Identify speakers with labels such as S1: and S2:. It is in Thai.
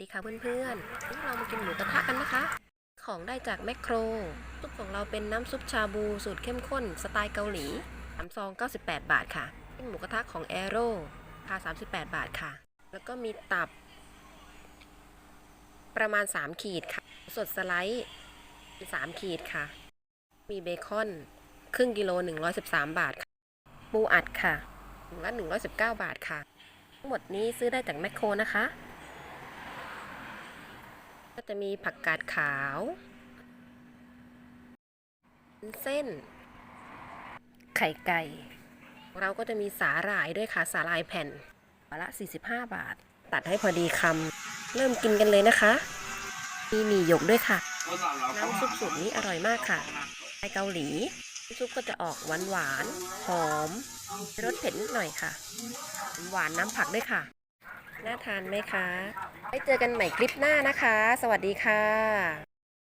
S1: ดีค่ะเพื่อนๆนี่เรามากินหมูกระทะกันนะคะ ของได้จากแมคโคร ซุปของเราเป็นน้ำซุปชาบูสูตรเข้มข้น สไตล์เกาหลี3ซอง98 บาทค่ะเป็นหมูกระทะของแอโร่ราคา38 บาทค่ะ แล้วก็มีตับ ประมาณ 3 ขีดค่ะ สดสไลด์ 3 ขีดค่ะ มีเบคอน ครึ่งกิโล 113 บาทค่ะปูอัดค่ะถุงละ119 บาทค่ะ ทั้งหมดนี้ซื้อได้จากแมคโครนะคะ ก็จะมีผักกาดขาวเส้น ไข่ไก่ เราก็จะมีสาหร่ายด้วยค่ะ สาหร่ายแผ่นวละ 45 บาท ตัดให้พอดีคำเริ่มกินกันเลยนะคะ มีหมี่หยกด้วยค่ะ น้ำซุปสูตรนี้อร่อยมากค่ะไทยเกาหลีซุปก็จะออกหวานหวานหอม รสเผ็ดนิดหน่อยค่ะ หวานน้ำผักด้วยค่ะ น่าทานไหมคะไว้เจอกันใหม่คลิปหน้านะคะ สวัสดีค่ะ